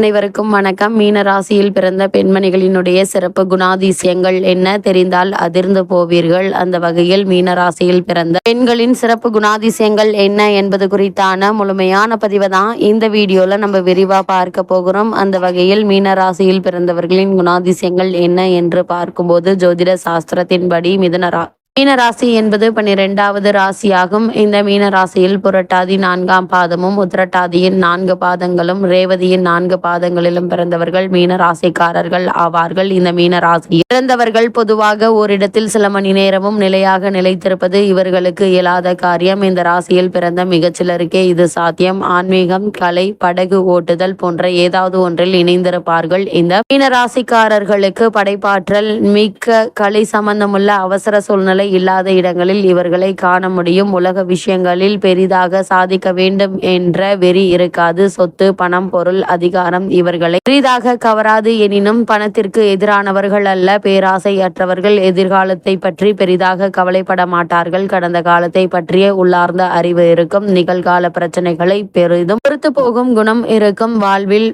அனைவருக்கும் வணக்கம். மீன ராசியில் பிறந்த பெண்மணிகளினுடைய சிறப்பு குணாதிசயங்கள் என்ன? தெரிந்தால் அதிர்ந்து போவீர்கள். அந்த வகையில் மீன ராசியில் பிறந்த பெண்களின் சிறப்பு குணாதிசயங்கள் என்ன என்பது குறித்தான முழுமையான பதிவை தான் இந்த வீடியோல நம்ம விரிவா பார்க்க போகிறோம். அந்த வகையில் மீன ராசியில் பிறந்தவர்களின் குணாதிசயங்கள் என்ன என்று பார்க்கும்போது ஜோதிட சாஸ்திரத்தின்படி மிதனரா மீனராசி மீன ராசி என்பது பன்னிரெண்டாவது ராசியாகும். இந்த மீன ராசியில் புரட்டாதி நான்காம் பாதமும் உத்திரட்டாதியின் நான்கு பாதங்களும் ரேவதியின் நான்கு பாதங்களிலும் பிறந்தவர்கள் மீன ராசிக்காரர்கள் ஆவார்கள். இந்த மீன பிறந்தவர்கள் பொதுவாக ஓரிடத்தில் சில மணி நேரமும் நிலையாக நிலைத்திருப்பது இவர்களுக்கு இயலாத காரியம். இந்த ராசியில் பிறந்த மிகச்சிலருக்கே இது சாத்தியம். ஆன்மீகம் கலை படகு ஓட்டுதல் போன்ற ஏதாவது ஒன்றில் இணைந்திருப்பார்கள். இந்த மீன ராசிக்காரர்களுக்கு படைப்பாற்றல் மிக்க கலை சம்பந்தமுள்ள அவசர சூழ்நிலை இல்லாத இடங்களில் இவர்களை காண முடியும். உலக விஷயங்களில் பெரிதாக சாதிக்க வேண்டும் என்ற வெறி இருக்காது. சொத்து பணம் பொருள் அதிகாரம் இவர்களை பெரிதாக கவராது. எனினும் பணத்திற்கு எதிரானவர்கள் அல்ல. பேராசையற்றவர்கள் எதிர்காலத்தை பற்றி பெரிதாக கவலைப்பட மாட்டார்கள். கடந்த காலத்தை பற்றிய உள்ளார்ந்த அறிவு இருக்கும். நிகழ்கால பிரச்சனைகளை பெரிதும் பொறுத்து போகும் குணம் இருக்கும். வாழ்வில்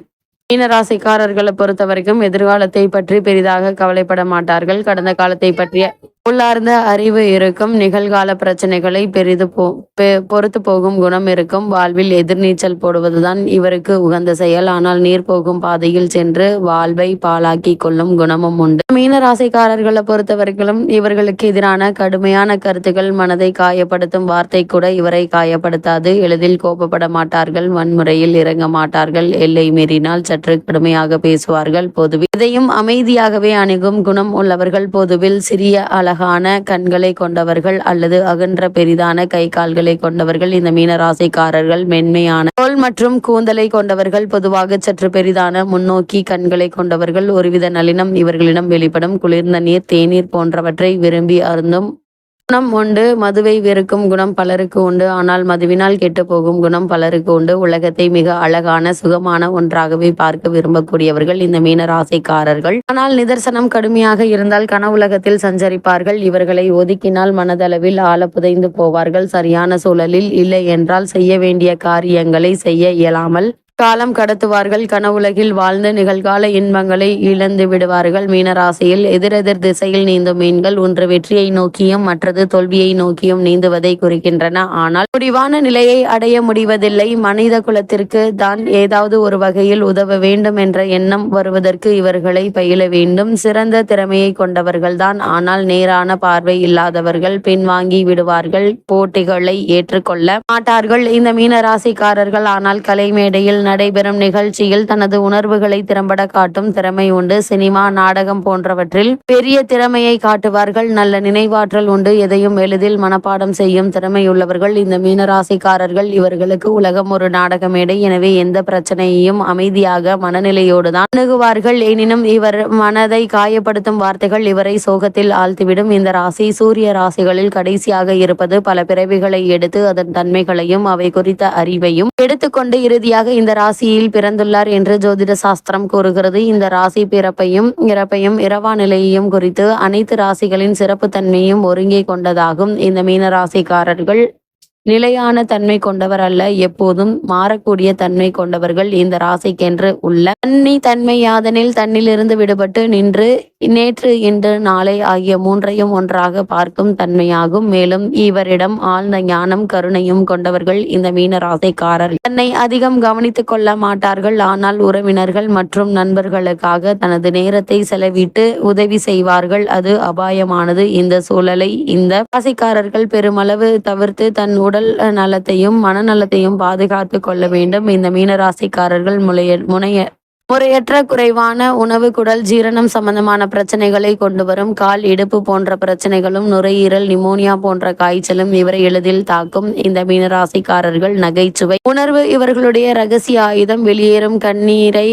மீனராசிக்காரர்களை பொறுத்த வரைக்கும் எதிர்காலத்தை பற்றி பெரிதாக கவலைப்பட மாட்டார்கள். கடந்த காலத்தை பற்றிய உள்ளார்ந்த அறிவு இருக்கும். நிகழ்கால பிரச்சனைகளை பெரிது போ பெ- பொறுத்து போகும் குணம் இருக்கும். வாழ்வில் எதிர்நீச்சல் போடுவதுதான் இவருக்கு உகந்த செயல். ஆனால் நீர் போகும் பாதையில் சென்று வாழ்வை பாழாக்கி கொள்ளும் குணமும் உண்டு. மீன ராசிக்காரர்களை பொறுத்தவரைக்கும் இவர்களுக்கு எதிரான கடுமையான கருத்துக்கள் மனதை காயப்படுத்தும் வார்த்தை கூட இவரை காயப்படுத்தாது. எளிதில் கோபப்பட மாட்டார்கள். வன்முறையில் இறங்க மாட்டார்கள். எல்லை மீறினால் சற்று கடுமையாக பேசுவார்கள். பொதுவில் இதையும் அமைதியாகவே அணுகும் குணம் உள்ளவர்கள் பொதுவில் சிறிய அள அழகான கண்களை கொண்டவர்கள் அல்லது அகன்ற பெரிதான கை கால்களை கொண்டவர்கள் இந்த மீனராசிக்காரர்கள் மென்மையான தோல் மற்றும் கூந்தலை கொண்டவர்கள் பொதுவாக சற்று பெரிதான முன்னோக்கி கண்களை கொண்டவர்கள் ஒருவித நளினம் இவர்களிடம் வெளிப்படும் குளிர்ந்த நீர் தேநீர் போன்றவற்றை விரும்பி அருந்தும் குணம் உண்டு மதுவை வெறுக்கும் குணம் பலருக்கு உண்டு ஆனால் மதுவினால் கெட்டு போகும் குணம் பலருக்கு உண்டு. உலகத்தை மிக அழகான சுகமான ஒன்றாகவே பார்க்க விரும்பக்கூடியவர்கள் இந்த மீன ராசிக்காரர்கள். ஆனால் நிதர்சனம் கடுமையாக இருந்தால் கனவுலகத்தில் சஞ்சரிப்பார்கள். இவர்களை ஒதுக்கினால் மனதளவில் ஆழ புதைந்து போவார்கள். சரியான சூழலில் இல்லை என்றால் செய்ய வேண்டிய காரியங்களை செய்ய இயலாமல் காலம் கடத்துவார்கள். கனவுலகில் வாழ்ந்து நிகழ்கால இன்பங்களை இழந்து விடுவார்கள். மீனராசியில் எதிரெதிர் திசையில் நீந்தும் மீன்கள் ஒன்று வெற்றியை நோக்கியும் மற்றது தோல்வியை நோக்கியும் நீந்துவதை குறிக்கின்றன. ஆனால் முடிவான நிலையை அடைய முடிவதில்லை. மனித குலத்திற்கு தான் ஏதாவது ஒரு வகையில் உதவ வேண்டும் என்ற எண்ணம் வருவதற்கு இவர்களை பயில வேண்டும். சிறந்த திறமையை கொண்டவர்கள்தான் ஆனால் நேரான பார்வை இல்லாதவர்கள் பின்வாங்கி விடுவார்கள். போட்டிகளை ஏற்றுக்கொள்ள மாட்டார்கள். இந்த மீனராசிக்காரர்கள் ஆனால் கலை மேடையில் நடைபெறும் நிகழ்ச்சியில் தனது உணர்வுகளை திறம்பட காட்டும் திறமை உண்டு. சினிமா நாடகம் போன்றவற்றில் பெரிய திறமையை காட்டுவார்கள். நல்ல நினைவாற்றல் உண்டு. எதையும் எளிதில் மனப்பாடம் செய்யும் திறமையுள்ளவர்கள். இந்த மீனராசிக்காரர்கள் இவர்களுக்கு உலகம் ஒரு நாடக மேடை எனவே எந்த பிரச்சனையையும் அமைதியாக மனநிலையோடு தான் அணுகுவார்கள். எனினும் இவர் மனதை காயப்படுத்தும் வார்த்தைகள் இவரை சோகத்தில் ஆழ்த்திவிடும். இந்த ராசி சூரிய ராசிகளில் கடைசியாக இருப்பது பல பிறவிகளை எடுத்து அதன் தன்மைகளையும் அவை குறித்த அறிவையும் எடுத்துக்கொண்டு இறுதியாக இந்த ராசியில் பிறந்துள்ளார் என்று ஜோதிட சாஸ்திரம் கூறுகிறது. இந்த ராசி பிறப்பையும் இறப்பையும் இரவா நிலையையும் குறித்து அனைத்து ராசிகளின் சிறப்பு தன்மையும் ஒருங்கே கொண்டதாகும். இந்த மீன ராசிக்காரர்கள் நிலையான தன்மை கொண்டவர் அல்ல. எப்போதும் மாறக்கூடிய தன்மை கொண்டவர்கள் இந்த ராசிக்கென்று உள்ள தன்னி தன்மை யாதனில் தன்னிலிருந்து விடுபட்டு நின்று நேற்று இன்று நாளை ஆகிய மூன்றையும் ஒன்றாக பார்க்கும் தன்மையாகும். மேலும் இவரிடம் ஆழ்ந்த ஞானம் கருணையும் கொண்டவர்கள் இந்த மீன ராசைக்காரர் தன்னை அதிகம் கவனித்துக் கொள்ள மாட்டார்கள். ஆனால் உறவினர்கள் மற்றும் நண்பர்களுக்காக தனது நேரத்தை செலவிட்டு உதவி செய்வார்கள். அது அபாயமானது. இந்த சூழலை இந்த ராசிக்காரர்கள் பெருமளவு தவிர்த்து தன் உடல் நலத்தையும் மனநலத்தையும் பாதுகாத்து கொள்ள வேண்டும். இந்த மீனராசிக்காரர்கள் முனைய முனைய முறையற்ற குறைவான உணவு குடல் ஜீரணம் சம்பந்தமான பிரச்சனைகளை கொண்டு வரும் கால் இடுப்பு போன்ற பிரச்சனைகளும் நுரையீரல் நிமோனியா போன்ற காய்ச்சலும் இவரை எளிதில் தாக்கும். இந்த மீனராசிக்காரர்கள் நகைச்சுவை. உணர்வு இவர்களுடைய ரகசிய ஆயுதம். வெளியேறும் கண்ணீரை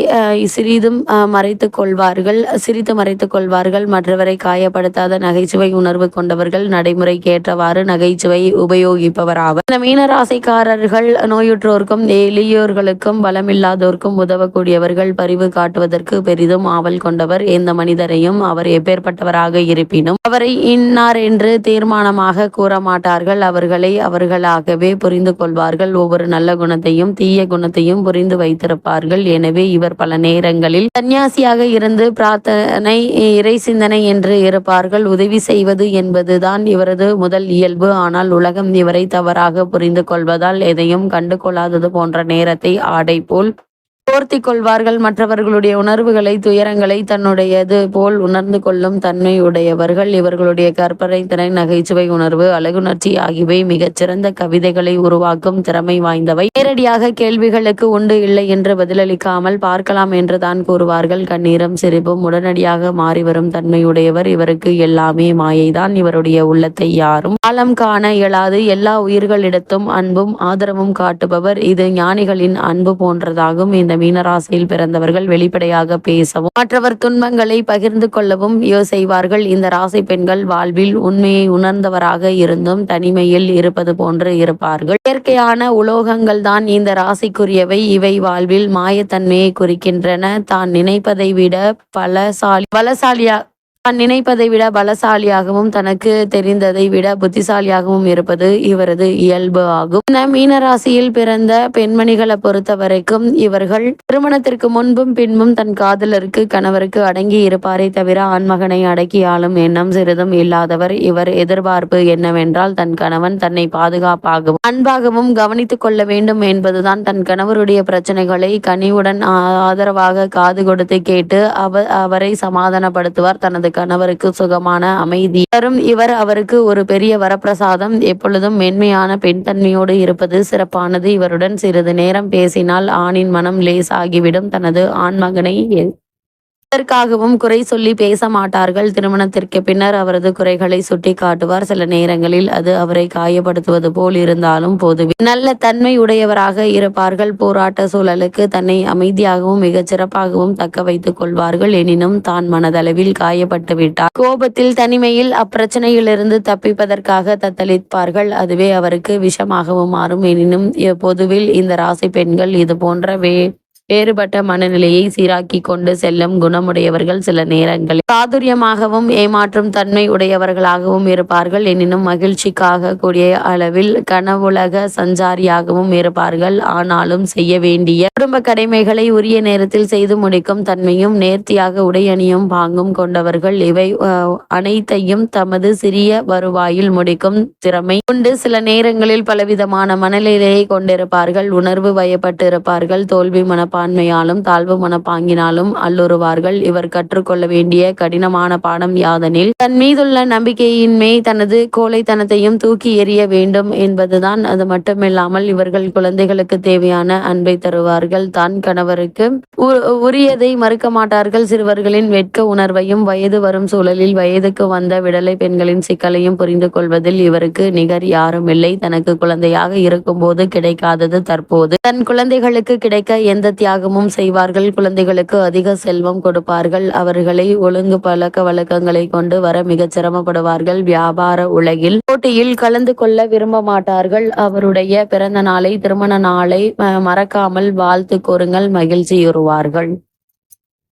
சிறிதும் மறைத்துக் கொள்வார்கள். சிரித்து மறைத்துக் கொள்வார்கள். மற்றவரை காயப்படுத்தாத நகைச்சுவை உணர்வு கொண்டவர்கள் நடைமுறைக்கு ஏற்றவாறு நகைச்சுவை உபயோகிப்பவராவர். இந்த மீனராசிக்காரர்கள் நோயுற்றோருக்கும் எளியோர்களுக்கும் பலமில்லாதோருக்கும் உதவக்கூடியவர்கள் பரிவு காட்டுவதற்கு பெரிதும் ஆவல் கொண்டவர் எந்த மனிதரையும் அவர் எப்பேற்பட்டவராக இருப்பினும் அவரை இன்னார் என்று தீர்மானமாக கூற மாட்டார்கள். அவர்களை அவர்களாகவே புரிந்து கொள்வார்கள். ஒவ்வொரு நல்ல குணத்தையும் தீய குணத்தையும் புரிந்து வைத்திருப்பார்கள். எனவே இவர் பல நேரங்களில் சன்னியாசியாக இருந்து பிரார்த்தனை இறை சிந்தனை என்று இருப்பார்கள். உதவி செய்வது என்பதுதான் இவரது முதல் இயல்பு. ஆனால் உலகம் இவரை தவறாக புரிந்து கொள்வதால் எதையும் கண்டு கொள்ளாதது போன்ற நேரத்தை ஆடை போல் போர்த்தி கொள்வார்கள் மற்றவர்களுடைய உணர்வுகளை துயரங்களை தன்னுடையது போல் உணர்ந்து கொள்ளும் தன்மை உடையவர்கள் இவர்களுடைய கற்பனை திறன் நகைச்சுவை உணர்வு அழகுணர்ச்சி ஆகியவை மிகச்சிறந்த கவிதைகளை உருவாக்கும் திறமை வாய்ந்தவை. நேரடியாக கேள்விகளுக்கு உண்டு இல்லை என்று பதிலளிக்காமல் பார்க்கலாம் என்று தான் கூறுவார்கள். கண்ணீரம் சிரிப்பும் உடனடியாக மாறிவரும் தன்மையுடையவர். இவருக்கு எல்லாமே மாயைதான். இவருடைய உள்ளத்தை யாரும் காலம் காண இயலாது. எல்லா உயிர்களிடத்தும் அன்பும் ஆதரவும் காட்டுபவர். இது ஞானிகளின் அன்பு போன்றதாகும். இந்த மீனராசியில் பிறந்தவர்கள் வெளிப்படையாக பேசவும் மற்றவர் துன்பங்களை பகிர்ந்து கொள்ளவும் செய்வார்கள். இந்த ராசி பெண்கள் வாழ்வில் உண்மையை உணர்ந்தவராக இருந்தும் தனிமையில் இருப்பது போன்று இருப்பார்கள். இயற்கையான உலோகங்கள் தான் இந்த ராசிக்குரியவை. இவை வாழ்வில் மாயத்தன்மையை குறிக்கின்றன. தான் நினைப்பதை விட பலசாலி பலசாலியா தான் நினைப்பதை விட பலசாலியாகவும் தனக்கு தெரிந்ததை விட புத்திசாலியாகவும் இருப்பது இவரது இயல்பு ஆகும். இந்த மீனராசியில் பிறந்த பெண்மணிகளை பொறுத்த வரைக்கும் இவர்கள் திருமணத்திற்கு முன்பும் பின்பும் தன் காதலருக்கு கணவருக்கு அடங்கி இருப்பாரே தவிர ஆண்மகனை அடக்கி ஆளும் எண்ணம் சிறிதும் இல்லாதவர். இவர் எதிர்பார்ப்பு என்னவென்றால் தன் கணவன் தன்னை பாதுகாப்பாகவும் அன்பாகவும் கவனித்துக் கொள்ள வேண்டும் என்பதுதான். தன் கணவருடைய பிரச்சனைகளை கனிவுடன் ஆ- ஆதரவாக காது கொடுத்து கேட்டு அவ அவரை சமாதானப்படுத்துவார் தனது கணவருக்கு சுகமான அமைதி. தரும் இவர் அவருக்கு ஒரு பெரிய வரப்பிரசாதம். எப்பொழுதும் மென்மையான பெண் தன்மையோடு இருப்பது சிறப்பானது. இவருடன் சிறிது நேரம் பேசினால் ஆணின் மனம் லேசாகிவிடும். தனது ஆண்மகனை மகனை எதற்காகவும் குறை சொல்லி பேச மாட்டார்கள் திருமணத்திற்கு பின்னர் அவரது குறைகளை சுட்டி காட்டுவார் சில நேரங்களில் அது அவரை காயப்படுத்துவது போல் இருந்தாலும் பொதுவே நல்ல தன்மை உடையவராக இருப்பார்கள். போராட்ட சூழலுக்கு தன்னை அமைதியாகவும் மிகச் சிறப்பாகவும் தக்க வைத்துக் கொள்வார்கள். எனினும் தான் மனதளவில் காயப்பட்டு விட்டார். கோபத்தில் தனிமையில் அப்பிரச்சனையிலிருந்து தப்பிப்பதற்காக தத்தளிப்பார்கள். அதுவே அவருக்கு விஷமாகவும் மாறும். எனினும் பொதுவில் இந்த ராசி பெண்கள் இது போன்ற வே வேறுபட்ட மனநிலையை சீராக்கி கொண்டு செல்லும் குணமுடையவர்கள் சில நேரங்களில். சாதுரியமாகவும் ஏமாற்றும் தன்மை உடையவர்களாகவும் இருப்பார்கள். எனினும் மகிழ்ச்சிக்காக கூடிய அளவில் கனவுலக சஞ்சாரியாகவும் இருப்பார்கள். ஆனாலும் செய்ய வேண்டிய குடும்ப கடமைகளை உரிய நேரத்தில் செய்து முடிக்கும் தன்மையும் நேர்த்தியாக உடையணியும் பாங்கும் கொண்டவர்கள் இவை அனைத்தையும் தமது சிறிய வருவாயில் முடிக்கும் திறமை கொண்டு சில நேரங்களில் பலவிதமான மனநிலையை கொண்டிருப்பார்கள். உணர்வு வயப்பட்டு இருப்பார்கள் தோல்வி மனப்பான்மையாலும் தாழ்வு மனப்பாங்கினாலும் அல்லுறுவார்கள். இவர் கற்றுக்கொள்ள வேண்டிய கடினமான பாடம் யாதெனில் தன் மீதுள்ள நம்பிக்கையின்மை தனது கோழைத்தனத்தையும் தூக்கி எறிய வேண்டும் என்பதுதான். அது மட்டுமில்லாமல் இவர்கள் குழந்தைகளுக்கு தேவையான அன்பை தருவார்கள். தான் கணவருக்கு உரியதை மறுக்க மாட்டார்கள். சிறுவர்களின் வெட்க உணர்வையும் வயது வரும் சூழலில் வயதுக்கு வந்த விடலை பெண்களின் சிக்கலையும் புரிந்து கொள்வதில் இவருக்கு நிகர் யாரும் இல்லை தனக்கு குழந்தையாக இருக்கும்போது கிடைக்காதது தற்போது. தன் குழந்தைகளுக்கு கிடைக்க எந்த தியாகமும் செய்வார்கள். குழந்தைகளுக்கு அதிக செல்வம் கொடுப்பார்கள். அவர்களை ஒழுங்கு பழக்க வழக்கங்களை கொண்டு வர மிக சிரமப்படுவார்கள். வியாபார உலகில் போட்டியில் கலந்து கொள்ள விரும்ப மாட்டார்கள். அவருடைய பிறந்த நாளை திருமண நாளை மறக்காமல் வாழ்த்து கோருங்கள் மகிழ்ச்சியுறுவார்கள்.